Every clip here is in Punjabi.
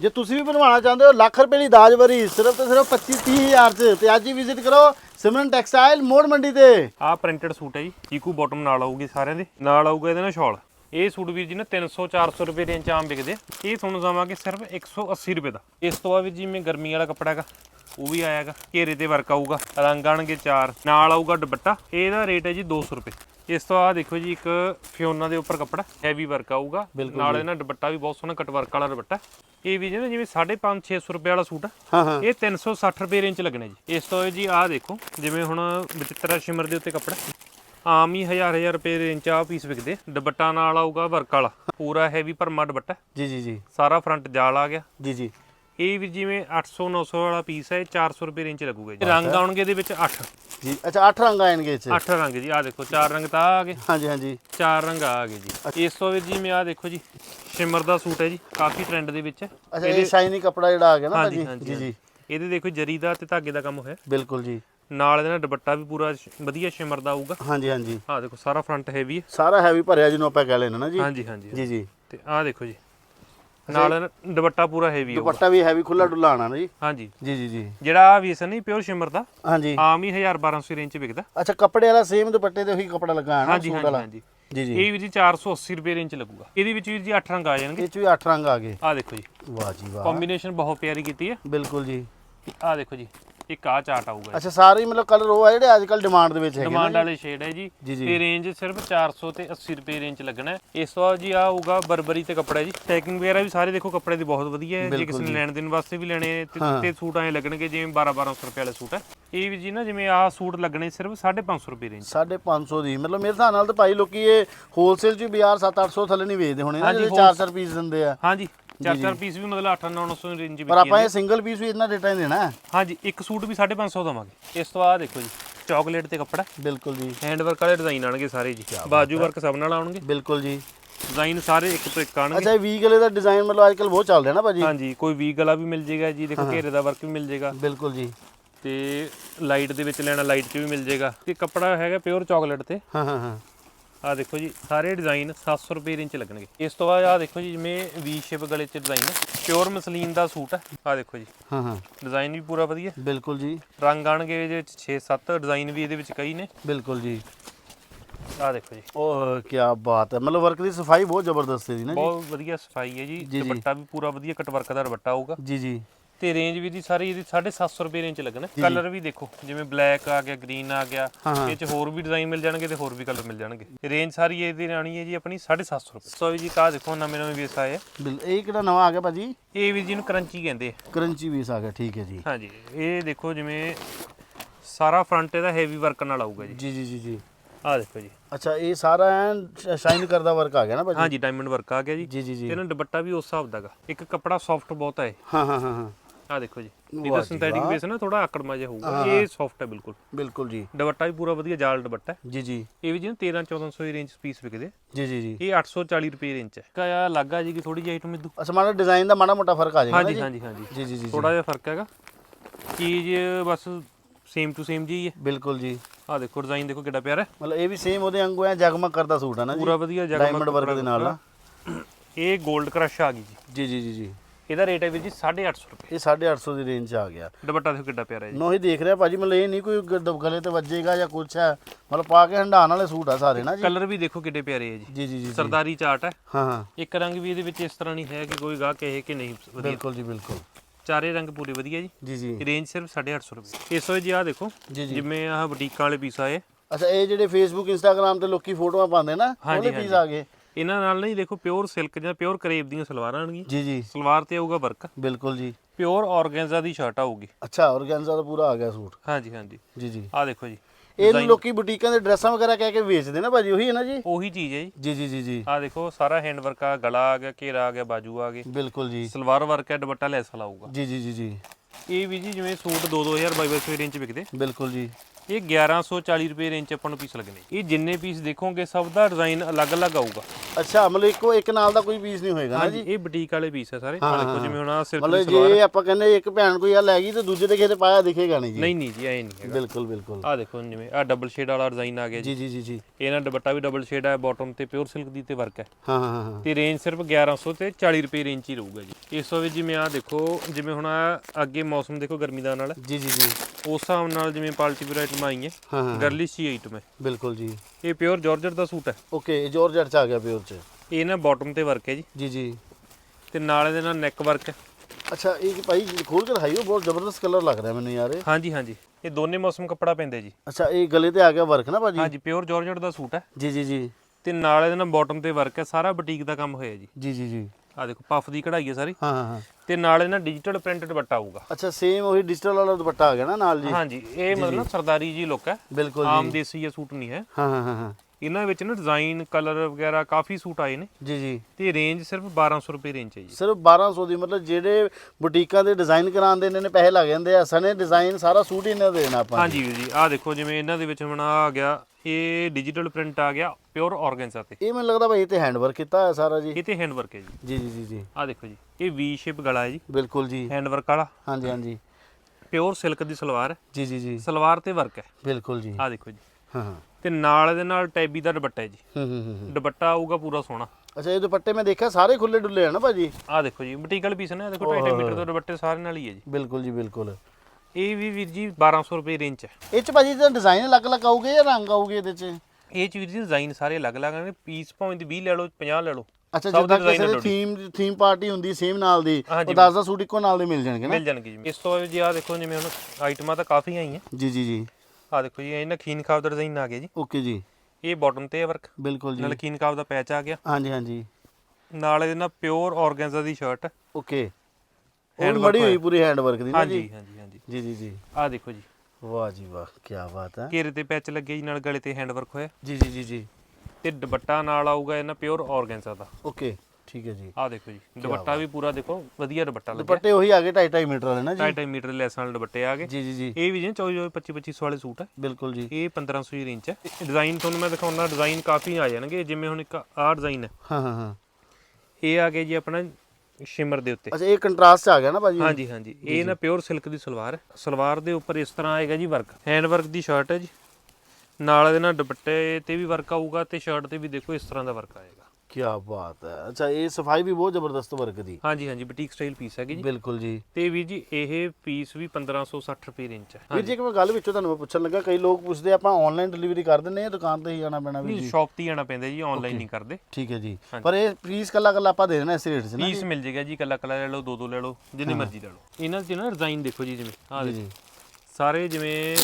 ਜੇ ਤੁਸੀਂ ਵੀ ਬਣਵਾਉਣਾ ਚਾਹੁੰਦੇ ਹੋ, ਲੱਖ ਰੁਪਏ ਦੀ ਦਾਜਵਰੀ ਸਿਰਫ ਤੇ ਸਿਰਫ 25 30 ਚ, ਤੇ ਅੱਜ ਹੀ ਵਿਜ਼ਿਟ ਕਰੋ ਸਿਮਰਨ ਟੈਕਸਟਾਈਲ ਮੋੜ ਮੰਡੀ ਤੇ। ਆਹ ਪ੍ਰਿੰਟਡ ਸੂਟ ਹੈ ਜੀ ਚੀਕੂ ਬਾਟਮ ਨਾਲ ਆਊਗੀ ਸਾਰਿਆਂ ਦੇ, ਨਾਲ ਆਊਗਾ ਇਹਦੇ ਨਾਲ ਸ਼ਾਲ। ਇਹ ਸੂਟ ਵੀਰ ਜੀ ਨਾ 300 400 ਰੁਪਏ ਰੇਂਜ 'ਚ ਆਮ ਵਿਕਦੇ ਆ। ਇਹ ਤੁਹਾਨੂੰ ਦਵਾਂਗੇ ਸਿਰਫ 180 ਰੁਪਏ ਦਾ। ਇਸ ਤੋਂ ਬਾਅਦ ਵੀਰ ਜੀ ਜਿਵੇਂ ਗਰਮੀ ਵਾਲਾ ਕੱਪੜਾ ਹੈਗਾ, ਉਹ ਵੀ ਆਇਆਗਾ ਘੇਰੇ ਤੇ ਵਰਕ ਆਊਗਾ, ਰੰਗ ਆਣਗੇ ਚਾਰ, ਨਾਲ ਆਊਗਾ ਦੁਪੱਟਾ, ਇਹਦਾ ਰੇਟ ਹੈ ਜੀ 200 ਰੁਪਏ। ਇਸ ਤੋਂ ਬਾਅਦ ਦੇਖੋ ਜੀ ਇੱਕ ਫਿਓਨਾ ਦੇ ਉੱਪਰ ਕੱਪੜਾ ਹੈਵੀ ਵਰਕ ਆਊਗਾ। ਨਾਲ ਇਹਨਾਂ ਦੁਪੱਟਾ ਵੀ ਬਹੁਤ ਸੋਹਣਾ ਕਟ ਵਰਕ ਵਾਲਾ ਦੁਪੱਟਾ। ਇਹ ਵੀ ਜਿਹੜਾ ਜਿਵੇਂ 550 600 ਰੁਪਏ ਵਾਲਾ ਸੂਟ ਆ। ਇਹ 360 ਰੁਪਏ ਰੇਂਜ ਚ ਲੱਗਣੇ ਜੀ। ਇਸ ਤੋਂ ਜੀ ਆਹ ਦੇਖੋ ਜਿਵੇਂ ਹੁਣ ਬਚਿੱਤਰਾ ਸ਼ਿਮਰ ਦੇ ਉੱਤੇ ਕੱਪੜਾ। ਆਮ ਹੀ ਹਜ਼ਾਰ ਹਜ਼ਾਰ ਰੁਪਏ ਰੇਂਜ ਆ ਪੀਸ ਵਿਕਦੇ ਦੁਪੱਟਾ ਨਾਲ ਆਊਗਾ ਵਰਕ ਵਾਲਾ। ਪੂਰਾ ਹੈਵੀ ਭਰਮਾ ਦੁਪੱਟਾ। ਜੀ ਜੀ ਜੀ। ਸਾਰਾ ਫਰੰਟ ਜਾਲ ਆ ਗਿਆ। ਜੀ ਜੀ। ਇਹ ਵੀ ਜਿਵੇਂ 800 900 ਵਾਲਾ ਪੀਸ ਹੈ ਇਹ 400 ਰੁਪਏ ਰੇਂਜ ਲੱਗੂਗਾ ਜੀ। ਰੰਗ ਆਉਣਗੇ ਇਹਦੇ ਵਿੱਚ 8 ਜੀ ਅੱਛਾ 8 ਰੰਗ ਆਣਗੇ ਚ 8 ਰੰਗ ਜੀ ਆਹ ਦੇਖੋ ਚਾਰ ਰੰਗ ਤਾਂ ਆ ਗਏ। ਹਾਂਜੀ ਹਾਂਜੀ। ਚਾਰ ਰੰਗ ਆ ਗਏ ਜੀ। ਇਸ ਤੋਂ ਵੀ ਜੀ ਮੈਂ ਆਹ ਦੇਖੋ ਜੀ ਸ਼ਿਮਰ ਦਾ ਸੂਟ ਹੈ ਜੀ ਕਾਫੀ ਟ੍ਰੈਂਡ ਦੇ ਵਿੱਚ। ਅੱਛਾ ਇਹ ਸ਼ਾਈਨੀ ਕਪੜਾ ਜਿਹੜਾ ਆ ਗਿਆ ਨਾ ਭਾਜੀ ਜੀ ਜੀ। ਇਹਦੇ ਦੇਖੋ ਜਰੀ ਦਾ ਤੇ ਧਾਗੇ ਦਾ ਕੰਮ ਹੋਇਆ। ਬਿਲਕੁਲ ਜੀ। ਨਾਲ ਇਹਦੇ ਨਾਲ ਦੁਪੱਟਾ ਵੀ ਪੂਰਾ ਵਧੀਆ ਸ਼ਿਮਰ ਦਾ ਆਊਗਾ। ਹਾਂਜੀ ਹਾਂਜੀ। ਆਹ ਦੇਖੋ ਸਾਰਾ ਫਰੰਟ ਹੈਵੀ ਹੈ। ਸਾਰਾ ਹੈਵੀ ਭਰਿਆ ਜਿਹਨੂੰ ਆਪਾਂ ਕਹਿ ਲੈਣਾ ਨਾ ਜੀ। ਹਾਂਜੀ ਹਾਂਜੀ। ਜੀ ਜੀ। ਤੇ ਆਹ ਦੇਖੋ ਜੀ ਨਾਲ ਦੁਪੱਟਾ ਪੂਰਾ ਹੈਵੀ ਹੋਊਗਾ। ਦੁਪੱਟਾ ਵੀ ਹੈਵੀ ਖੁੱਲਾ ਡੁੱਲਾ ਆਣਾ ਨਾ ਜੀ। ਹਾਂਜੀ। ਜੀ ਜੀ ਜੀ। ਜਿਹੜਾ ਆ ਵੀਸ ਨਹੀਂ ਪਿਓਰ ਸ਼ਿਮਰ ਦਾ। ਹਾਂਜੀ। ਆਮ ਹੀ 1000 1200 ਰੇਂਜ ਚ ਵਿਕਦਾ। ਅੱਛਾ ਕੱਪੜੇ ਵਾਲਾ ਸੇਮ ਦੁਪੱਟੇ ਤੇ ਉਹੀ ਕੱਪੜਾ ਲੱਗਾ ਨਾ ਹਾਂਜੀ ਹਾਂਜੀ ਜੀ ਜੀ। ਇਹ ਵੀ ਜੀ 480 ਰੁਪਏ ਰੇਂਜ ਲੱਗੂਗਾ। ਇਹਦੇ ਵਿੱਚ ਵੀ ਜੀ 8 ਰੰਗ ਆ ਜਾਣਗੇ। ਇਹ ਚ ਵੀ 8 ਰੰਗ ਆ ਗਏ। ਆਹ ਦੇਖੋ ਜੀ। ਵਾਹ ਜੀ ਵਾਹ। ਕੰਬੀਨੇਸ਼ਨ ਬਹੁਤ ਪਿਆਰੀ ਕੀਤੀ ਹੈ। ਬਿਲਕੁਲ ਜੀ। ਆਹ ਦੇਖੋ ਜੀ। ਇੱਕ ਆ ਚਾਰਟ ਆਊਗਾ ਅੱਛਾ ਸਾਰੇ ਹੀ ਮਤਲਬ ਕਲਰ ਉਹ ਆ ਜਿਹੜੇ ਅੱਜ ਕੱਲ ਡਿਮਾਂਡ ਦੇ ਵਿੱਚ ਹੈਗੇ ਡਿਮਾਂਡ ਵਾਲੇ ਸ਼ੇਡ ਹੈ ਜੀ। ਤੇ ਰੇਂਜ ਸਿਰਫ 400 ਤੇ 80 ਰੁਪਏ ਰੇਂਜ ਲੱਗਣਾ ਹੈ। ਇਸ ਤੋਂ ਜੀ ਆ ਹੋਊਗਾ ਬਰਬਰੀ ਤੇ ਕੱਪੜਾ ਜੀ। ਪੈਕਿੰਗ ਵਗੈਰਾ ਵੀ ਸਾਰੇ ਦੇਖੋ ਕੱਪੜੇ ਦੀ ਬਹੁਤ ਵਧੀਆ ਹੈ। ਜੇ ਕਿਸੇ ਨੇ ਲੈਣ ਦੇਣ ਵਾਸਤੇ ਵੀ ਲੈਣੇ ਤੇ- ਸੂਟ ਐ ਲੱਗਣਗੇ ਜਿਵੇਂ 12 1200 ਰੁਪਏ ਵਾਲੇ ਸੂਟ ਹੈ। ਇਹ ਵੀ ਜੀ ਨਾ ਜਿਵੇਂ ਆਹ ਸੂਟ ਲੱਗਣੇ ਸਿਰਫ 550 ਰੁਪਏ ਰੇਂਜ 550 ਦੀ। ਮਤਲਬ ਮੇਰੇ ਹਿਸਾਬ ਨਾਲ ਤਾਂ ਭਾਈ ਲੋਕੀ ਇਹ ਹੋਲਸੇਲ ਚ ਬਾਜ਼ਾਰ 7-800 ਥੱਲੇ ਨਹੀਂ ਵੇਚਦੇ ਹੋਣੇ ਨਾ ਜਿਹੜੇ 4-4 ਪੀਸ ਦਿੰਦੇ ਆ। ਹਾਂਜੀ। ਚਾਰ ਚਾਰ ਪੀਸ ਵੀ ਮਤਲਬ 8 900 ਰੇਂਜ ਵਿੱਚ ਪਰ ਆਪਾਂ ਇਹ ਸਿੰਗਲ ਪੀਸ ਵੀ ਇतना ਡੇਟਾ ਹੀ ਦੇਣਾ। ਹੈ ਹਾਂਜੀ ਇੱਕ ਸੂਟ ਵੀ 550 ਦਵਾਂਗੇ। ਇਸ ਤੋਂ ਬਾਅਦ ਦੇਖੋ ਜੀ ਚਾਕਲੇਟ ਤੇ ਕੱਪੜਾ। ਬਿਲਕੁਲ ਜੀ। ਹੈਂਡ ਵਰਕ ਵਾਲੇ ਡਿਜ਼ਾਈਨ ਆਣਗੇ ਸਾਰੇ ਜੀ। ਬਾਜੂ ਵਰਕ ਸਭ ਨਾਲ ਆਉਣਗੇ। ਬਿਲਕੁਲ ਜੀ। ਡਿਜ਼ਾਈਨ ਸਾਰੇ ਇੱਕ ਤੋਂ ਇੱਕ ਆਣਗੇ ਅੱਛਾ ਇਹ ਵੀ ਗਲੇ ਦਾ ਡਿਜ਼ਾਈਨ ਮਤਲਬ ਅੱਜ ਕੱਲ ਬਹੁਤ ਚੱਲ ਰਿਹਾ ਨਾ ਭਾਜੀ? ਹਾਂਜੀ ਕੋਈ ਵੀ ਗਲਾ ਵੀ ਮਿਲ ਜੇਗਾ ਜੀ। ਦੇਖੋ ਘੇਰੇ ਦਾ ਵਰਕ ਵੀ ਮਿਲ ਜੇਗਾ। ਬਿਲਕੁਲ ਜੀ। ਤੇ ਲਾਈਟ ਦੇ ਵਿੱਚ ਲੈਣਾ ਲਾਈਟ 'ਚ ਵੀ ਮਿਲ ਜੇਗਾ। ਤੇ ਕੱਪੜਾ ਹੈਗਾ ਪਿਓਰ ਚਾਕਲੇਟ ਤੇ। ਹਾਂ ਹਾਂ ਹਾਂ। ਆਹ ਦੇਖੋ ਜੀ ਸਾਰੇ ਡਿਜ਼ਾਈਨ 700 ਰੁਪਏ ਰੇਂਜ ਲੱਗਣਗੇ। ਇਸ ਤੋਂ ਬਾਅਦ ਆਹ ਦੇਖੋ ਜੀ ਜਿਵੇਂ ਵੀ ਸ਼ੇਪ ਗਲੇ 'ਚ ਡਿਜ਼ਾਈਨ ਹੈ ਪਿਓਰ ਮਸਲੀਨ ਦਾ ਸੂਟ ਹੈ। ਆਹ ਦੇਖੋ ਜੀ ਹਾਂ ਹਾਂ। ਡਿਜ਼ਾਈਨ ਵੀ ਪੂਰਾ ਵਧੀਆ ਬਿਲਕੁਲ ਜੀ। ਰੰਗ ਆਣਗੇ ਇਹਦੇ ਵਿੱਚ 6-7 ਡਿਜ਼ਾਈਨ ਵੀ ਇਹਦੇ ਵਿੱਚ ਕਈ ਨੇ। ਬਿਲਕੁਲ ਜੀ। ਆਹ ਦੇਖੋ ਜੀ। ਉਹ ਕੀ ਬਾਤ ਹੈ। ਮਤਲਬ ਵਰਕ ਦੀ ਸਫ਼ਾਈ ਬਹੁਤ ਜ਼ਬਰਦਸਤ ਹੈ ਜੀ ਨਾ ਜੀ? ਬਹੁਤ ਵਧੀਆ ਸਫ਼ਾਈ ਹੈ ਜੀ। ਦੁਪੱਟਾ ਵੀ ਪੂਰਾ ਵਧੀਆ ਕਟ ਵਰਕ ਦਾ ਦੁਪੱਟਾ ਆਊਗਾ। ਜੀ ਜੀ। ਤੇ ਰੇਂਜ ਵੀ ਦੀ ਸਾਰੀ ਇਹਦੀ 750 ਰੁਪਏ ਰੇਂਜ ਚ ਲੱਗਣਾ। ਕਲਰ ਵੀ ਦੇਖੋ ਜਿਵੇਂ ਬਲੈਕ ਆ ਗਿਆ ਗ੍ਰੀਨ ਆ ਗਿਆ। ਇਹ ਚ ਹੋਰ ਵੀ ਡਿਜ਼ਾਈਨ ਮਿਲ ਜਾਣਗੇ ਤੇ ਹੋਰ ਵੀ ਕਲਰ ਮਿਲ ਜਾਣਗੇ। ਰੇਂਜ ਸਾਰੀ ਇਹਦੀ ਰਾਣੀ ਹੈ ਜੀ ਆਪਣੀ 750 ਰੁਪਏ। ਸੋ ਜੀ ਕਾ ਦੇਖੋ ਨਵੇਂ ਨਵੇਂ ਪੀਸ ਆਏ ਆ। ਬਿਲ ਇਹ ਕਿਹੜਾ ਨਵਾਂ ਆ ਗਿਆ ਭਾਜੀ? ਇਹ ਵੀ ਜੀ ਨੂੰ ਕਰੰਚੀ ਕਹਿੰਦੇ ਆ। ਕਰੰਚੀ ਪੀਸ ਆ ਗਿਆ ਠੀਕ ਹੈ ਜੀ। ਹਾਂਜੀ ਇਹ ਦੇਖੋ ਜਿਵੇਂ ਸਾਰਾ ਫਰੰਟ ਇਹਦਾ ਹੈਵੀ ਵਰਕ ਨਾਲ ਆਊਗਾ ਜੀ। ਜੀ ਜੀ ਜੀ ਆਹ ਦੇਖੋ ਜੀ। ਅੱਛਾ ਇਹ ਸਾਰਾ ਐਨ ਸ਼ਾਈਨ ਕਰਦਾ ਵਰਕ ਆ ਗਿਆ ਨਾ ਭਾਜੀ? ਹਾਂਜੀ ਡਾਇਮੰਡ ਵਰਕ ਆ ਗਿਆ ਜੀ। ਜੀ ਜੀ ਜੀ। ਇਹਨਾਂ ਦੁਪੱਟਾ ਵੀ ਉਸ ਹਿਸਾਬ ਦਾਗਾ ਇੱਕ ਕੱਪੜਾ ਸੌਫਟ ਬਹੁਤ ਹੈ ਹਾਂ ਹਾਂ ਹਾਂ। ਆਹ ਦੇਖੋ ਜੀ। ਇਹਦਾ ਸਿੰਥੈਟਿਕ ਬੇਸ ਨਾ ਥੋੜਾ ਆਕੜਮਾ ਜਿਹਾ ਹੋਊਗਾ। ਇਹ ਸੌਫਟ ਹੈ ਬਿਲਕੁਲ। ਬਿਲਕੁਲ ਜੀ। ਦੁਪੱਟਾ ਵੀ ਪੂਰਾ ਵਧੀਆ ਜਾਲ ਦੁਪੱਟਾ ਹੈ। ਜੀ ਜੀ। ਇਹ ਵੀ ਜੀ 13 1400 ਦੀ ਰੇਂਜ ਪੀਸ ਵਿਕਦੇ ਜੀ ਜੀ ਜੀ। ਇਹ 840 ਰੁਪਏ ਰੇਂਜ ਹੈ। ਕਾ ਲੱਗਾ ਜੀ ਕਿ ਥੋੜੀ ਜਿਹੀ ਆਈਟਮ ਇਦੂ ਅੱਛਾ ਮਾੜਾ ਡਿਜ਼ਾਈਨ ਦਾ ਮਾੜਾ ਮੋਟਾ ਫ਼ਰਕ ਆ ਜਾਏਗਾ ਹਾਂਜੀ ਜੀ? ਹਾਂਜੀ ਹਾਂਜੀ। ਜੀ ਜੀ ਜੀ ਜੀ। ਥੋੜਾ ਜਿਹਾ ਫ਼ਰਕ ਹੈਗਾ। ਚੀਜ਼ ਬਸ ਸੇਮ ਟੂ ਸੇਮ ਜੀ ਹੈ। ਬਿਲਕੁਲ ਜੀ। ਆਹ ਦੇਖੋ ਡਿਜ਼ਾਈਨ ਦੇਖੋ ਕਿੱਡਾ ਪਿਆਰਾ ਹੈ। ਮਤਲਬ ਇਹ ਵੀ ਸੇਮ ਉਹਦੇ ਵਾਂਗੂ ਐ ਜਗਮਗ ਕਰਦਾ ਸੂਟ ਹੈ ਨਾ ਜੀ? ਪੂਰਾ ਵਧੀਆ ਜਗਮਗ ਡਾਇਮੰਡ ਵਰਕ ਦੇ ਨਾਲ ਨਾ ਇਹ 골ਡ ਕ੍ਰਸ਼ ਆ ਗਈ ਜੀ ਜੀ ਜੀ ਜੀ। ਇਹਦਾ ਰੇਟ ਹੈ ਵੀਰ ਜੀ 850 ਰੁਪਏ। ਇਹ 850 ਦੀ ਰੇਂਜ 'ਚ ਆ ਗਿਆ। ਦੁਪੱਟਾ ਦੇਖੋ ਕਿੱਡਾ ਪਿਆਰਾ ਹੈ ਜੀ। ਨੋ ਹੀ ਦੇਖ ਰਿਹਾ ਭਾਜੀ ਮਤਲਬ ਇਹ ਨਹੀਂ ਕੋਈ ਗ- ਗਲੇ ਤੇ ਵੱਜੇਗਾ ਜਾਂ ਕੁਛ ਹੈ। ਮਤਲਬ ਪਾ ਕੇ ਹੰਡਾਣ ਵਾਲੇ ਸੂਟ ਆ ਸਾਰੇ ਨਾ ਜੀ। ਕਲਰ ਵੀ ਦੇਖੋ ਕਿੱਡੇ ਪਿਆਰੇ ਹੈ ਜੀ। ਜੀ ਜੀ ਜੀ ਜੀ। ਸਰਦਾਰੀ ਚਾਰਟ ਹੈ। ਹਾਂ ਹਾਂ। ਇੱਕ ਰੰਗ ਵੀ ਇਹਦੇ ਵਿੱਚ ਇਸ ਤਰ੍ਹਾਂ ਨਹੀਂ ਹੈ ਕਿ ਕੋਈ ਗਾਹ ਕਹੇ ਕਿ ਨਹੀਂ ਵਧੀਆ। ਬਿਲਕੁਲ ਜੀ ਬਿਲਕੁਲ। ਚਾਰੇ ਰੰਗ ਪੂਰੇ ਵਧੀਆ ਜੀ। ਜੀ ਜੀ। ਰੇਂਜ ਸਿਰਫ 850 ਰੁਪਏ। ਇਸ ਵਿੱਚ ਜੀ ਆਹ ਦੇਖੋ ਜੀ ਜੀ। ਜਿਵੇਂ ਆਹ ਬੁਟੀਕਾਂ ਵਾਲੇ ਪੀਸ ਆਏ। ਅੱਛਾ ਇਹ ਜਿਹੜੇ ਫੇਸਬੁੱਕ ਇੰਸਟਾਗ੍ਰam ਤੇ ਲੋਕੀ ਫੋਟੋਆਂ ਪਾਉਂਦੇ ਨਾ ਹਾਂਜੀ, ਉਹਦੇ ਪੀਸ ਹਾਂਜੀ। ਆ ਗਏ। ਇਹਨਾਂ ਨਾਲ ਨਹੀਂ ਦੇਖੋ ਪਿਓਰ ਸਿਲਕ ਜਾਂ ਪਿਓਰ ਕਰੇਪ ਦੀਆਂ ਸਲਵਾਰਾਂ ਆਣਗੀਆਂ ਜੀ ਜੀ। ਸਲਵਾਰ ਤੇ ਆਊਗਾ ਵਰਕ। ਬਿਲਕੁਲ ਜੀ। ਪਿਓਰ ਆਰਗੈਂਜ਼ਾ ਦੀ ਸ਼ਰਟ ਆਊਗੀ। ਅੱਛਾ ਔਰਗੈਂਜ਼ਾ ਦਾ ਪੂਰਾ ਆ ਗਿਆ ਸੂਟ। ਹਾਂਜੀ ਹਾਂਜੀ। ਜੀ ਜੀ। ਆਹ ਦੇਖੋ ਜੀ ਇਹ ਲੋਕੀ ਬੁਟੀਕਾਂ ਦੇ ਡਰੈਸਾਂ ਵਗੈਰਾ ਕਹਿ ਕੇ ਵੇਚਦੇ ਨਾ ਭਾਜੀ ਉਹੀ ਹੈ ਨਾ ਜੀ? ਉਹੀ ਚੀਜ਼ ਹੈ ਜੀ। ਜੀ ਜੀ ਜੀ ਆਹ ਦੇਖੋ ਸਾਰਾ ਹੈਂਡ ਵਰਕ ਆ ਗਲਾ ਆ ਗਿਆ ਘੇਰਾ ਆ ਗਿਆ ਬਾਜੂ ਆ ਗਏ। ਬਿਲਕੁਲ ਜੀ। ਸਲਵਾਰ ਵਰਕ ਹੈ ਦੁਪੱਟਾ ਲੈਸ ਵਾਲਾ ਆਊਗਾ। ਜੀ ਜੀ ਜੀ ਜੀ। ਇਹ ਵੀ ਜੀ ਜਿਵੇਂ ਸੂਟ 2-2000 2200 ਰੇਂਜ ਚ ਵਿਕਦੇ। ਬਿਲਕੁਲ ਜੀ। ਇਹ 1140 ਰੁਪਏ ਰੇਂਜ 'ਚ ਆਪਾਂ ਨੂੰ ਪੀਸ ਲੱਗਣੇ। ਇਹ ਜਿੰਨੇ ਪੀਸ ਦੇਖੋਗੇ ਸਭ ਦਾ ਡਿਜ਼ਾਈਨ ਅਲੱਗ-ਅਲੱਗ ਆਊਗਾ। ਅੱਛਾ ਮਤਲਬ ਇੱਕੋ ਇੱਕ ਨਾਲ ਦਾ ਕੋਈ ਪੀਸ ਨਹੀਂ ਹੋਏਗਾ ਨਾ ਹਾਂਜੀ ਜੀ? ਇਹ ਬੁਟੀਕ ਵਾਲੇ ਪੀਸ ਆ ਸਾਰੇ। ਹਾਂ, ਦੇਖੋ ਹਾਂ, ਜਿਵੇਂ ਹੁਣ ਸਿਰ ਮਤਲਬ ਜੇ ਆਪਾਂ ਕਹਿੰਦੇ ਇੱਕ ਭੈਣ ਕੋਈ ਆ ਲੈ ਗਈ ਤੇ ਦੂਜੇ ਦੇ ਕਿਤੇ ਪਾਇਆ ਦਿਖੇਗਾ ਨਹੀਂ ਜੀ। ਨਹੀਂ ਨਹੀਂ ਜੀ ਐ ਨਹੀਂ ਹੈਗਾ। ਬਿਲਕੁਲ ਬਿਲਕੁਲ। ਆ ਦੇਖੋ ਜਿਵੇਂ ਆ ਡਬਲ ਸ਼ੇਡ ਵਾਲਾ ਡਿਜ਼ਾਈਨ ਆ ਗਿਆ ਜੀ। ਜੀ ਜੀ ਜੀ ਜੀ। ਇਹਨਾਂ ਦੁਪੱਟਾ ਵੀ ਡਬਲ ਸ਼ੇਡ ਹੈ ਬਾਟਮ ਤੇ ਪਿਓਰ ਸਿਲਕ ਦੀ ਤੇ ਵਰਕ ਹੈ ਹਾਂ ਹਾਂ ਹਾਂ। ਤੇ ਰੇਂਜ ਸਿਰਫ 1100 ਤੇ 40 ਰੁਪਏ ਰੇਂਜ ਹੀ ਰਹੂਗਾ ਜੀ। ਇਸ ਤੋਂ ਵੀ ਜਿਵੇਂ ਆ ਦੇਖੋ ਜਿਵੇਂ ਹੁਣ ਆਹ ਅੱਗੇ ਮੌਸਮ ਦੇਖੋ ਗਰਮੀ ਦਾ ਨਾਲ। ਹੈ। ਜੀ ਜੀ ਜੀ। ਉਸ ਹਿਸਾਬ ਨਾਲ ਜਿਵੇਂ ਪਾਲਟੀ ਵੀਰ ਹਾਂ ਹਾਂ ਗਰਲਿਸ਼ ਹੀ ਆਈਟਮ ਹੈ ਬਿਲਕੁਲ ਜੀ। ਇਹ ਪਿਓਰ ਜਾਰਜਟ ਦਾ ਸੂਟ ਹੈ। ਓਕੇ ਜੋਰਜਟ ਚ ਆ ਗਿਆ ਪਿਓਰ ਚ। ਇਹ ਨਾ ਬਾਟਮ ਤੇ ਵਰਕ ਹੈ ਜੀ। ਜੀ ਜੀ। ਤੇ ਨਾਲ ਇਹਦੇ ਨਾਲ ਨੈਕ ਵਰਕ ਹੈ। ਅੱਛਾ ਇਹ ਭਾਈ ਖੋਲ ਕੇ ਦਿਖਾਈਓ ਬਹੁਤ ਜ਼ਬਰਦਸਤ ਕਲਰ ਲੱਗ ਰਿਹਾ ਮੈਨੂੰ ਯਾਰ ਇਹ। ਹਾਂਜੀ ਹਾਂਜੀ। ਇਹ ਦੋਨੇ ਮੌਸਮ ਕੱਪੜਾ ਪੈਂਦੇ ਜੀ। ਅੱਛਾ ਇਹ ਗਲੇ ਤੇ ਆ ਗਿਆ ਵਰਕ ਨਾ ਭਾਜੀ? ਹਾਂਜੀ ਪਿਓਰ ਜਾਰਜਟ ਦਾ ਸੂਟ ਹੈ। ਜੀ ਜੀ ਜੀ। ਤੇ ਨਾਲ ਇਹਦੇ ਨਾਲ ਬਾਟਮ ਤੇ ਵਰਕ ਹੈ। ਸਾਰਾ ਬੁਟੀਕ ਦਾ ਕੰਮ ਹੋਇਆ ਜੀ। ਜੀ ਜੀ ਜੀ। ਆ ਦੇਖੋ ਪਫ ਦੀ ਕਢਾਈ ਹੈ ਸਾਰੀ। ਹਾਂ ਹਾਂ ਹਾਂ। ਤੇ ਨਾਲ ਇਹਨਾਂ ਡਿਜੀਟਲ ਪ੍ਰਿੰਟਡ ਦੁਪੱਟਾ ਆਊਗਾ। ਅੱਛਾ ਸੇਮ ਉਹੀ ਡਿਜੀਟਲ ਵਾਲਾ ਦੁਪੱਟਾ ਆ ਗਿਆ ਨਾ ਨਾਲ ਜੀ? ਹਾਂਜੀ ਇਹ ਮਤਲਬ ਨਾ ਸਰਦਾਰੀ ਜੀ ਲੁੱਕ ਹੈ। ਬਿਲਕੁਲ ਆਮ ਜੀ। ਦੇਸੀ ਇਹ ਸੂਟ ਨਹੀਂ ਹੈ। ਹਾਂ ਹਾਂ ਹਾਂ ਇਹਨਾਂ ਵਿੱਚ ਨਾ ਡਿਜ਼ਾਈਨ ਕਲਰ ਵਗੈਰਾ ਕਾਫੀ ਸੂਟ ਆਏ ਨੇ। ਜੀ ਜੀ। ਤੇ ਰੇਂਜ ਸਿਰਫ 1200 ਰੁਪਏ ਰੇਂਜ ਹੈ ਜੀ। ਸਿਰਫ 1200 ਦੀ ਮਤਲਬ ਜਿਹੜੇ ਬੁਟੀਕਾਂ ਦੇ ਡਿਜ਼ਾਈਨ ਕਰਾਉਂਦੇ ਨੇ ਨੇ ਪੈਸੇ ਲੱਗ ਜਾਂਦੇ ਆ। ਸਨੇ ਡਿਜ਼ਾਈਨ ਸਾਰਾ ਸੂਟ ਇਹਨਾਂ ਦੇ ਦੇਣਾ ਆਪਾਂ ਹਾਂਜੀ ਵੀਰ ਜੀ ਆਹ ਦੇਖੋ ਜਿਵੇਂ ਇਹਨਾਂ ਦੇ ਵਿੱਚ ਹੁਣ ਆ ਗਿਆ। ਇਹ ਡਿਜੀਟਲ ਪ੍ਰਿੰਟ ਆ ਗਿਆ ਪਿਓਰ ਆਰਗੈਂਜ਼ਾ ਤੇ। ਇਹ ਮੈਨੂੰ ਲੱਗਦਾ ਭਾਈ ਇਹ ਤੇ ਹੈਂਡ ਵਰਕ ਕੀਤਾ ਹੋਇਆ ਸਾਰਾ ਜੀ। ਇਹ ਤੇ ਹੈਂਡ ਵਰਕ ਹੈ ਜੀ। ਜੀ ਜੀ ਜੀ ਜੀ। ਆਹ ਦੇਖੋ ਜੀ ਇਹ ਵੀ ਸ਼ੇਪ ਗਲਾ ਹੈ ਜੀ। ਬਿਲਕੁਲ ਜੀ। ਹੈਂਡ ਵਰਕ ਵਾਲਾ। ਹਾਂਜੀ ਹਾਂਜੀ। ਪਿਓਰ ਸਿਲਕ ਦੀ ਸਲਵਾਰ ਹੈ। ਜੀ ਜੀ ਜੀ। ਸਲਵਾਰ ਤੇ ਵਰਕ ਹੈ। ਬਿਲਕੁਲ ਜੀ। ਆਹ ਦੇਖੋ ਜੀ। ਹਾਂ ਹਾਂ। ਤੇ ਨਾਲ ਇਹਦੇ ਨਾਲ ਟੈਬੀ ਦਾ ਦੁਪੱਟਾ ਹੈ ਜੀ। ਹੂੰ ਹੂੰ ਹੂੰ। ਦੁਪੱਟਾ ਆਊਗਾ ਪੂਰਾ ਸੋਹਣਾ। ਅੱਛਾ ਇਹ ਦੁਪੱਟੇ ਮੈਂ ਦੇਖਿਆ ਸਾਰੇ ਖੁੱਲੇ ਡੁੱਲੇ ਆ ਨਾ ਭਾਜੀ? ਆਹ ਦੇਖੋ ਜੀ ਬੁਟੀਕਲ ਪੀਸ ਨੇ ਦੇਖੋ 2.5 ਮੀਟਰ ਦੇ ਦੁਪੱਟੇ ਸਾਰੇ ਨਾਲ ਹੀ ਹੈ ਜੀ। ਬਿਲਕੁਲ ਜੀ ਬਿਲਕੁਲ। ਇਹ ਵੀ ਵੀਰ ਜੀ 1200 ਰੁਪਏ ਰੇਂਜ 'ਚ ਹੈ। ਇਹ ਚ ਭਾਜੀ ਤਾਂ ਡਿਜ਼ਾਈਨ ਅਲੱਗ-ਅਲੱਗ ਆਉਗੇ ਜਾਂ ਰੰਗ ਆਉਗੇ ਇਹਦੇ ਚ? ਇਹ ਚ ਵੀਰ ਜੀ ਡਿਜ਼ਾਈਨ ਸਾਰੇ ਅਲੱਗ-ਅਲੱਗ ਨੇ ਪੀਸ ਭਾਵੇਂ ਦੀ 20 ਲੈ ਲਓ 50 ਲੈ ਲਓ। ਅੱਛਾ ਸਭ ਜਿੱਦਾਂ ਦੇ ਕਿਸੇ design ਦੀ ਥੀਮ ਥੀਮ ਪਾਰਟੀ ਹੁੰਦੀ ਸੇਮ ਨਾਲ ਦੀ ਹਾਂਜੀ, ਉਹ 10 ਦਾ ਸੂਟ ਇੱਕੋ ਨਾਲ ਦੇ ਮਿਲ ਜਾਣਗੇ ਨਾ? ਮਿਲ ਜਾਣਗੇ ਜੀ। ਇਸ ਤੋਂ ਜੀ ਆਹ ਦੇਖੋ ਜਿਵੇਂ ਹੁਣ ਆਈਟਮਾਂ ਤਾਂ ਕਾਫੀ ਆਈਆਂ। ਜੀ ਜੀ ਜੀ। ਆਹ ਦੇਖੋ ਜੀ ਇਹ ਨਖੀਨ ਖਾਬ ਦਾ ਡਿਜ਼ਾਈਨ ਆ ਗਿਆ ਜੀ। ਓਕੇ ਜੀ। ਇਹ ਬਾਟਮ ਤੇ ਵਰਕ ਬਿਲਕੁਲ ਜੀ। ਨਾਲ ਨਖੀਨ ਖਾਬ ਦਾ ਪੈਚ ਆ ਗਿਆ। ਹਾਂਜੀ ਹਾਂਜੀ। ਨਾਲ ਇਹਦੇ ਨਾਲ ਪਿਓਰ ਆਰਗੈਂਜ਼ਾ ਦੀ ਸ਼ਰਟ ਓਕੇ। ਉਹ ਮੜੀ ਹੋਈ। ਪੂਰੀ ਹੈਂਡ ਵਰਕ ਦੀ ਨਾ ਹਾਂਜੀ ਹਾਂਜੀ। ਜੀ ਜੀ ਜੀ। ਆਹ ਦੇਖੋ ਜੀ। ਵਾਹ ਜੀ ਵਾਹ ਕੀ ਬਾਤ ਹੈ। ਘੇਰੇ ਤੇ ਪੈਚ ਲੱਗੇ ਜੀ ਨਾਲ ਗਲੇ ਤੇ ਹੈਂਡ ਵਰਕ ਹੋਇਆ। ਜੀ ਜੀ ਜੀ ਜੀ। ਤੇ ਦੁਪੱਟਾ ਨਾਲ ਆਊਗਾ ਇਹਨਾਂ ਪਿਓਰ ਆਰਗੈਂਜ਼ਾ ਦਾ। ਓਕੇ ਠੀਕ ਹੈ ਜੀ। ਆਹ ਦੇਖੋ ਜੀ ਦੁਪੱਟਾ ਵੀ ਪੂਰਾ ਦੇਖੋ ਵਧੀਆ ਦੁਪੱਟਾ ਲੱਗਿਆ। ਦੁਪੱਟੇ ਉਹੀ ਆ ਗਏ 2.5 ਮੀਟਰ ਵਾਲੇ ਨਾ ਜੀ। 2.5 ਮੀਟਰ ਲੈਸ ਨਾਲ ਦੁਪੱਟੇ ਆ ਗਏ। ਜੀ ਜੀ ਜੀ। ਇਹ ਵੀ ਜੀ 24 25 25 ਵਾਲੇ ਸੂਟ ਹੈ ਬਿਲਕੁਲ ਜੀ। ਇਹ 1500 ਦੀ ਰੇਂਜ ਹੈ ਡਿਜ਼ਾਈਨ ਤੁਹਾਨੂੰ ਮੈਂ ਦਿਖਾਉਣਾ ਡਿਜ਼ਾਈਨ ਕਾਫੀ ਆ ਜਾਣਗੇ। ਜਿਵੇਂ ਹੁਣ ਇੱਕ ਆਹ ਡਿਜ਼ਾਈਨ ਹੈ ਹਾਂ ਹਾਂ ਹਾਂ। ਇਹ ਆ ਗਿਆ ਜੀ ਆਪਣਾ ਸ਼ਿਮਰ ਦੇ ਉੱਤੇ। ਅੱਛਾ ਇਹ ਕੰਟਰਾਸਟ ਆ ਗਿਆ ਨਾ ਭਾਜੀ? ਹਾਂਜੀ ਹਾਂਜੀ। ਇਹ ਨਾ ਪਿਓਰ ਸਿਲਕ ਦੀ ਸਲਵਾਰ ਹੈ। ਸਲਵਾਰ ਦੇ ਉੱਪਰ ਇਸ ਤਰ੍ਹਾਂ ਆਏਗਾ ਜੀ ਵਰਕ ਹੈਂਡ ਵਰਕ ਦੀ ਸ਼ਰਟ ਹੈ ਜੀ। ਨਾਲ ਇਹਦੇ ਨਾਲ ਦੁਪੱਟੇ ਤੇ ਵੀ ਵਰਕ ਆਊਗਾ ਤੇ ਸ਼ਰਟ ਤੇ ਵੀ ਦੇਖੋ ਇਸ ਤਰ੍ਹਾਂ ਦਾ ਵਰਕ ਆਏਗਾ। ਕੀ ਬਾਤ ਹੈ। ਅੱਛਾ ਇਹ ਸਫ਼ਾਈ ਵੀ ਬਹੁਤ ਜ਼ਬਰਦਸਤ ਵਰਕ ਦੀ। ਹਾਂਜੀ ਹਾਂਜੀ ਬੁਟੀਕ ਸਟਾਈਲ ਪੀਸ ਹੈਗੀ ਜੀ। ਬਿਲਕੁਲ ਜੀ। ਤੇ ਵੀ ਜੀ ਇਹ ਪੀਸ ਵੀ 1560 ਰੁਪਏ ਰੇਂਜ ਹੈ। ਵੀਰ ਜੀ ਇੱਕ ਮੈਂ ਗੱਲ ਵਿੱਚੋਂ ਤੁਹਾਨੂੰ ਮੈਂ ਪੁੱਛਣ ਲੱਗਾ ਕਈ ਲੋਕ ਪੁੱਛਦੇ ਆਪਾਂ ਆਨਲਾਈਨ ਡਿਲੀਵਰੀ ਕਰ ਦਿੰਦੇ ਆ ਦੁਕਾਨ ਤੇ ਹੀ ਜਾਣਾ ਪੈਣਾ ਵੀਰ ਨਹੀਂ ਜੀ? ਸ਼ਾਪ ਤੇ ਹੀ ਆਣਾ ਪੈਂਦਾ ਜੀ ਆਨਲਾਈਨ ਨਹੀਂ ਕਰਦੇ। ਠੀਕ ਹੈ ਜੀ। ਪਰ ਇਹ ਪੀਸ ਕੱਲਾ ਕੱਲਾ ਆਪਾਂ ਦੇ ਦੇਣਾ ਇਸ ਰੇਟ 'ਚ ਨਾ ਪੀਸ ਮਿਲ ਜੇਗਾ ਜੀ ਕੱਲਾ ਕੱਲਾ ਲੈ ਲਓ ਦੋ ਦੋ ਲੈ ਲਓ ਜਿੰਨੇ ਮਰਜ਼ੀ ਲੈ ਲਓ। ਇਹਨਾਂ 'ਚ ਨਾ ਡਿਜ਼ਾਈਨ ਦੇਖੋ ਜੀ ਜਿਵੇਂ ਆਹ ਦੇਖੋ। ਜੀ। ਸਾਰੇ ਜਿਵੇਂ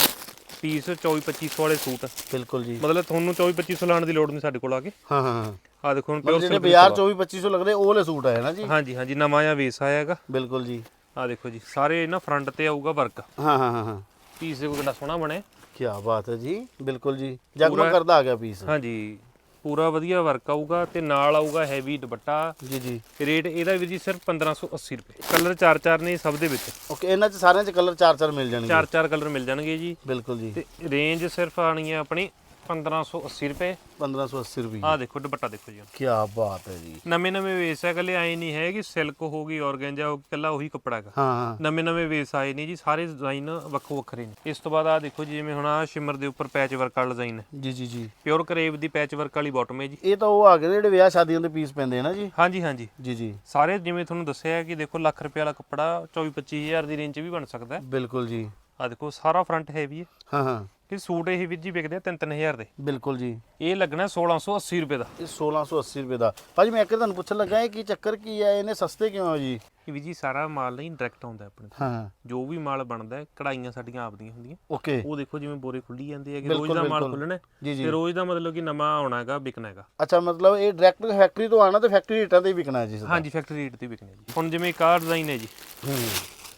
ਪੀਸ 24 2500 ਵਾਲੇ ਸੂਟ। ਬਿਲਕੁਲ ਜੀ। ਮਤਲਬ ਤੁਹਾਨੂੰ 24 2500 ਲਾਣ ਦੀ ਲੋੜ ਨਹੀਂ ਸਾਡੇ ਕੋਲ ਆ ਕੇ। ਹਾਂ ਹਾਂ ਹਾਂ। ਆ ਦੇਖੋ ਹੁਣ ਮਤਲਬ ਪਿਓਰ ਜਿਹੜੇ ਬਾਜ਼ਾਰ 24 2500 ਲੱਗਦੇ ਉਹ ਵਾਲੇ ਸੂਟ ਆਏ ਨਾ ਜੀ? ਹਾਂਜੀ ਹਾਂਜੀ ਨਵਾਂ ਜਿਹਾ ਵੇਸ ਆਇਆ ਹੈਗਾ। ਬਿਲਕੁਲ ਜੀ। ਆ ਦੇਖੋ ਜੀ ਸਾਰੇ ਨਾ ਫਰੰਟ ਤੇ ਆਊਗਾ ਵਰਕ ਹਾਂ ਹਾਂ ਹਾਂ ਹਾਂ। ਪੀਸ ਦੇਖੋ ਕਿੰਨਾ ਸੋਹਣਾ ਬਣਿਆ ਕੀ ਬਾਤ ਹੈ ਜੀ ਬਿਲਕੁਲ ਜੀ। ਜਗਮਗ ਕਰਦਾ ਆ ਗਿਆ ਪੀਸ। ਹਾਂਜੀ ਪੂਰਾ ਵਧੀਆ ਵਰਕ ਆਊਗਾ ਤੇ ਨਾਲ ਆਊਗਾ ਹੈਵੀ ਦੁਪੱਟਾ। ਜੀ ਜੀ। ਰੇਟ ਇਹਦਾ ਵੀ ਜੀ ਸਿਰਫ 1580 ਰੁਪਏ। ਕਲਰ ਚਾਰ ਚਾਰ ਨੇ ਸਭ ਦੇ ਵਿੱਚ। ਓਕੇ ਇਹਨਾਂ 'ਚ ਸਾਰਿਆਂ 'ਚ ਕਲਰ ਚਾਰ ਚਾਰ ਮਿਲ ਜਾਣਗੇ। ਚਾਰ ਚਾਰ ਕਲਰ ਮਿਲ ਜਾਣਗੇ ਜੀ। ਬਿਲਕੁਲ ਜੀ। ਤੇ ਰੇਂਜ ਸਿਰਫ ਆਣੀ ਹੈ ਆਪਣੀ 1580 ਰੁਪਏ। 1580 ਰੁਪਏ। ਆਹ ਦੇਖੋ ਦੁਪੱਟਾ ਦੇਖੋ ਜੀ। ਕੀ ਬਾਤ ਹੈ ਜੀ। ਨਵੇਂ ਨਵੇਂ ਵੇਸ ਹੈ ਕੱਲੇ ਆਏ ਨਹੀਂ ਹੈ ਕਿ ਸਿਲਕ ਹੋ ਗਈ ਔਰਗੈਂਜਾ ਹੋ ਕੱਲਾ ਉਹੀ ਕੱਪੜਾ ਹੈਗਾ। ਹਾਂ ਹਾਂ। ਨਵੇਂ ਨਵੇਂ ਵੇਸ ਆਏ ਨੇ ਜੀ ਸਾਰੇ ਡਿਜ਼ਾਈਨ ਵੱਖੋ ਵੱਖਰੇ ਨੇ। ਇਸ ਤੋਂ ਬਾਅਦ ਆ ਦੇਖੋ ਜੀ ਜਿਵੇਂ ਹੁਣ ਆ ਸ਼ਿਮਰ ਦੇ ਉੱਪਰ ਪੈਚ ਵਰਕ ਵਾਲਾ ਡਿਜ਼ਾਈਨ ਹੈ। ਜੀ ਜੀ ਜੀ। ਪਿਓਰ ਕਰੇਵ ਦੀ ਪੈਚ ਵਰਕ ਵਾਲੀ ਬਾਟਮ ਹੈ ਜੀ। ਇਹ ਤਾਂ ਉਹ ਆ ਗਏ ਜਿਹੜੇ ਵਿਆਹ ਸ਼ਾਦੀਆਂ ਦੇ ਪੀਸ ਪੈਂਦੇ ਆ ਨਾ ਜੀ। ਹਾਂਜੀ ਹਾਂਜੀ। ਜੀ ਜੀ। ਸਾਰੇ ਜਿਵੇਂ ਤੁਹਾਨੂੰ ਦੱਸਿਆ ਹੈ ਕਿ ਦੇਖੋ ਲੱਖ ਰੁਪਏ ਵਾਲਾ ਕੱਪੜਾ 24 25000 ਦੀ ਰੇਂਜ 'ਚ ਵੀ ਬਣ ਸਕਦਾ ਹੈ। ਬਿਲਕੁਲ ਜੀ। ਆ ਦੇਖੋ ਸਾਰਾ ਫਰੰਟ ਹੈਵੀ ਹੈ। ਹਾਂ ਹਾਂ। ਇਹ ਸੂਟ ਇਹ ਵੀਰ ਜੀ ਵਿਕਦੇ ਆ 3-3000 ਦੇ। ਬਿਲਕੁਲ ਜੀ। ਇਹ ਲੱਗਣਾ 1680 ਰੁਪਏ ਦਾ। ਇਹ 1680 ਰੁਪਏ ਦਾ। ਭਾਜੀ ਮੈਂ ਇੱਕ ਤੁਹਾਨੂੰ ਪੁੱਛਣ ਲੱਗਾ ਇਹ ਕੀ ਚੱਕਰ ਕੀ ਹੈ ਇਹਨੇ ਸਸਤੇ ਕਿਉਂ ਆ ਜੀ? ਇਹ ਵੀ ਜੀ ਸਾਰਾ ਮਾਲ ਨਹੀਂ ਡਾਇਰੈਕਟ ਆਉਂਦਾ ਆਪਣੇ ਕੋਲ। ਹਾਂ। ਜੋ ਵੀ ਮਾਲ ਬਣਦਾ ਹੈ ਕਢਾਈਆਂ ਸਾਡੀਆਂ ਆਪਦੀਆਂ ਹੁੰਦੀਆਂ। ਓਕੇ। ਉਹ ਦੇਖੋ ਜਿਵੇਂ ਬੋਰੇ ਖੁੱਲੀ ਜਾਂਦੇ ਹੈਗੇ ਰੋਜ਼ ਦਾ ਮਾਲ। ਖੁੱਲਣਾ। ਤੇ ਰੋਜ਼ ਦਾ ਮਤਲਬ ਕਿ ਨਵਾਂ ਆਉਣਾ ਹੈਗਾ ਵਿਕਣਾ ਹੈਗਾ। ਅੱਛਾ ਮਤਲਬ ਇਹ ਡਾਇਰੈਕਟ ਫੈਕਟਰੀ ਤੋਂ ਆਣਾ ਤੇ ਫੈਕਟਰੀ ਰੇਟਾਂ ਤੇ ਹੀ ਵਿਕਣਾ ਜੀ? ਹਾਂਜੀ ਫੈਕਟਰੀ ਰੇਟ ਤੇ ਵਿਕਣਾ ਜੀ। ਹੁਣ ਜਿਵੇਂ ਕਾਰ ਡਿਜ਼ਾਈਨ ਹੈ ਜੀ। ਹੂੰ।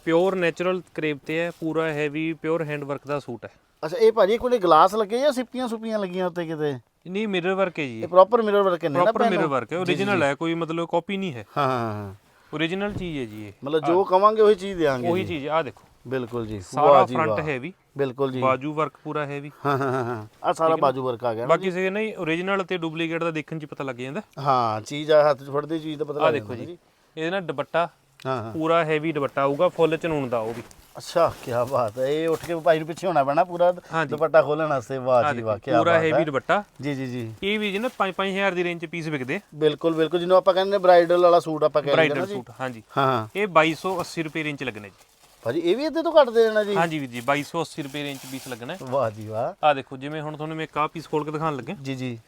ਪਿਓਰ ਨੇਚਰਲ ਕਰੇਪ ਤੇ ਹੈ ਪੂਰਾ ਹੈਵੀ ਪਿਓਰ ਹੈਂਡ ਵਰਕ ਦਾ ਸੂਟ ਹੈ। ਅੱਛਾ ਇਹ ਭਾਜੀ ਕੋਲੇ ਗਲਾਸ ਲੱਗੇ ਜਾਂ ਸਿੱਪੀਆਂ ਸੁਪੀਆਂ ਲੱਗੀਆਂ ਉੱਤੇ ਕਿਤੇ? ਨਹੀਂ ਮਿਰਰ ਵਰਕ ਹੈ ਜੀ ਇਹ ਪ੍ਰੋਪਰ ਮਿਰਰ ਵਰਕ ਨੇ ਨਾ ਪ੍ਰੋਪਰ? ਮਿਰਰ ਵਰਕ ਹੈ ਓਰੀਜਨਲ ਹੈ ਕੋਈ ਮਤਲਬ ਕਾਪੀ ਨਹੀਂ ਹੈ। ਹਾਂ ਹਾਂ ਹਾਂ। ਓਰੀਜਨਲ ਚੀਜ਼ ਹੈ ਜੀ ਇਹ। ਮਤਲਬ ਜੋ ਕਵਾਂਗੇ ਉਹੀ ਚੀਜ਼ ਦੇਾਂਗੇ ਉਹੀ ਚੀਜ਼ ਆ ਦੇਖੋ। ਬਿਲਕੁਲ ਜੀ। ਸਾਰਾ ਫਰੰਟ ਵਾਹ। ਹੈਵੀ ਬਿਲਕੁਲ ਜੀ। ਬਾਜੂ ਵਰਕ ਪੂਰਾ ਹੈਵੀ ਹਾਂ ਹਾਂ ਹਾਂ, ਹਾਂ। ਆ ਸਾਰਾ ਬਾਜੂ ਵਰਕ ਆ ਗਿਆ ਬਾਕੀ ਸੇ ਨਹੀਂ origignal ਤੇ ਡੁਪਲੀਕੇਟ ਦਾ ਦੇਖਣ ਚ ਪਤਾ ਲੱਗ ਜਾਂਦਾ। ਹਾਂ ਚੀਜ਼ ਆ ਹੱਥ 'ਚ ਫੜਦੀ ਚੀਜ਼ ਦਾ ਪਤਾ ਆ ਲੱਗ ਦੇਖੋ ਜਾਂਦਾ ਜੀ। ਇਹਦੇ ਨਾਲ ਦੁਪੱਟਾ ਹਾਂ ਹਾਂ। ਪੂਰਾ ਹੈਵੀ ਦੁਪੱਟਾ ਆਊਗਾ ਫੁੱਲ ਚਨੂਨ ਦਾ ਉਹ ਵੀ। ਅੱਛਾ ਕੀ ਬਾਤ ਹੈ। ਇਹ ਉੱਠ ਕੇ ਭਾਈ ਨੂੰ ਪਿੱਛੇ ਹੋਣਾ ਪੈਣਾ ਪੂਰਾ ਹਾਂਜੀ। ਦੁਪੱਟਾ ਖੋਲਣ ਵਾਸਤੇ ਵਾਹ ਜੀ ਵਾਹ ਕੀ ਪੂਰਾ ਬਾਤ ਹੈਵੀ ਹੈ। ਦੁਪੱਟਾ। ਜੀ ਜੀ ਜੀ। ਇਹ ਵੀ ਜੀ ਨਾ 5-5000 ਦੀ ਰੇਂਜ ਚ ਪੀਸ ਵਿਕਦੇ। ਬਿਲਕੁਲ ਬਿਲਕੁਲ। ਜਿਹਨੂੰ ਆਪਾਂ ਕਹਿੰਦੇ ਬ੍ਰਾਈਡਲ ਵਾਲਾ ਸੂਟ ਆਪਾਂ ਕਹਿੰਦੇ ਨਾ ਬ੍ਰਾਈਡਲ ਸੂਟ ਹਾਂਜੀ। ਹਾਂ ਹਾਂ। ਇਹ 2280 ਰੁਪਏ ਰੇਂਜ ਚ ਲੱਗਣੇ ਜੀ। ਭਾਜੀ ਇਹ ਵੀ ਇੱਥੇ ਤੋਂ ਘੱਟ ਦੇ ਦੇਣਾ ਜੀ। ਹਾਂਜੀ ਵੀਰ ਜੀ 2280 ਰੁਪਏ ਰੇਂਜ ਚ ਪੀਸ ਲੱਗਣਾ। ਵਾਹ ਜੀ ਵਾਹ। ਆ ਦੇਖੋ ਜਿਵੇਂ ਹੁਣ ਤੁਹਾਨੂੰ ਮੈਂ ਇੱਕ ਆਹ ਪੀਸ ਖੋਲ ਕੇ ਦਿਖਾਉਣ ਲੱਗੇ। ਜੀ ਜੀ।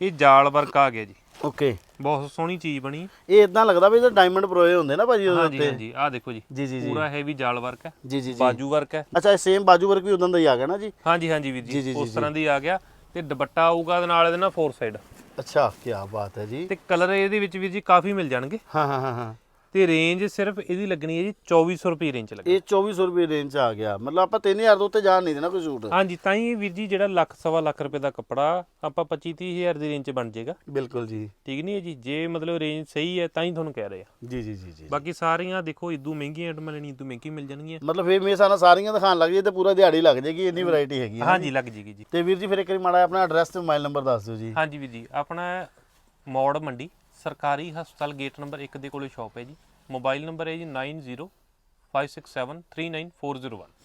ਇਹ ਜਾਲ ਵਰਕ ਆ ਗਿਆ ਜੀ। ਓਕੇ। ਬਹੁਤ ਸੋਹਣੀ ਚੀਜ਼ ਬਣੀ। ਇਹ ਇਦਾਂ ਲੱਗਦਾ ਵੀ ਇਹ ਡਾਇਮੰਡ ਪਰੋਏ ਹੁੰਦੇ ਨਾ ਭਾਜੀ ਉਹਦੇ ਹਾਂਜੀ ਉੱਤੇ। ਹਾਂਜੀ ਆ ਦੇਖੋ ਜੀ। ਜੀ ਜੀ ਜੀ। ਪੂਰਾ ਹੈਵੀ ਜਾਲ ਵਰਕ ਹੈ। ਜੀ ਜੀ ਜੀ। ਬਾਜੂ ਵਰਕ ਹੈ। ਅੱਛਾ ਇਹ ਸੇਮ ਬਾਜੂ ਵਰਕ ਵੀ ਉਦੋਂ ਦਾ ਹੀ ਆ ਗਿਆ ਨਾ ਜੀ? ਹਾਂਜੀ ਹਾਂਜੀ ਵੀਰ ਜੀ, ਜੀ, ਜੀ ਜੀ, ਉਸ ਤਰ੍ਹਾਂ ਦੀ ਆ ਗਿਆ। ਤੇ ਦੁਪੱਟਾ ਆਊਗਾ ਇਹਦੇ ਨਾਲ ਇਹਦੇ ਨਾਲ ਫੋਰ ਸਾਈਡ ਅੱਛਾ ਕੀ ਬਾਤ ਹੈ ਜੀ। ਤੇ ਕਲਰ ਇਹਦੇ ਵਿੱਚ ਵੀਰ ਜੀ ਕਾਫੀ ਮਿਲ ਜਾਣਗੇ। ਹਾਂ ਹਾਂ ਹਾਂ ਹਾਂ। ਤੇ ਰੇਂਜ ਸਿਰਫ ਇਹਦੀ ਲੱਗਣੀ ਹੈ ਜੀ 2400 ਰੁਪਏ ਰੇਂਜ ਲੱਗਣੀ। ਇਹ 2400 ਰੁਪਏ ਰੇਂਜ ਚ ਆ ਗਿਆ। ਮਤਲਬ ਆਪਾਂ 3000 ਤੋਂ ਉੱਤੇ ਜਾਣ ਨਹੀਂ ਦੇਣਾ ਕੋਈ ਸੂਟ। ਹਾਂਜੀ ਤਾਂ ਹੀ ਵੀਰ ਜੀ ਜਿਹੜਾ ਲੱਖ ਸਵਾ ਲੱਖ ਰੁਪਏ ਦਾ ਕੱਪੜਾ ਆਪਾਂ 25 30000 ਦੀ ਰੇਂਜ ਚ ਬਣ ਜਾਏਗਾ। ਬਿਲਕੁਲ ਜੀ। ਠੀਕ ਨਹੀਂ ਹੈ ਜੀ? ਜੇ ਮਤਲਬ ਰੇਂਜ ਸਹੀ ਹੈ ਤਾਂ ਹੀ ਤੁਹਾਨੂੰ ਕਹਿ ਰਹੇ ਆ। ਜੀ ਜੀ ਜੀ ਜੀ ਬਾਕੀ ਸਾਰੀਆਂ ਦੇਖੋ ਇਦੋਂ ਮਹਿੰਗੀਆਂ ਆਈਟਮਾਂ ਲੈਣੀ ਇਦੋਂ ਮਹਿੰਗੀ ਮਿਲ ਜਾਣਗੀਆਂ। ਮਤਲਬ ਫੇਰ ਮੇਰੇ ਸਾਨਾ ਸਾਰੀਆਂ ਦਿਖਾਣ ਲੱਗ ਜੇ ਤੇ ਪੂਰਾ ਦਿਹਾੜੀ ਲੱਗ ਜਾਏਗੀ ਇੰਨੀ ਵੈਰਾਈਟੀ ਹੈਗੀ ਹਾਂਜੀ ਲੱਗ ਜੇਗੀ ਜੀ। ਤੇ ਵੀਰ ਜੀ ਫਿਰ ਇੱਕ ਵਾਰੀ ਮਾੜਾ ਆਪਣਾ ਐਡਰੈਸ ਤੇ ਮੋਬਾਈਲ ਨੰਬਰ ਦੱਸ ਦਿਓ ਜੀ। ਹਾਂਜੀ ਵੀਰ ਜੀ ਆਪਣਾ ਮੌੜ ਮੰਡੀ। ਸਰਕਾਰੀ ਹਸਪਤਾਲ ਗੇਟ ਨੰਬਰ 1 ਦੇ ਕੋਲੇ ਸ਼ਾਪ ਹੈ ਜੀ। ਮੋਬਾਈਲ ਨੰਬਰ ਹੈ ਜੀ 9056739401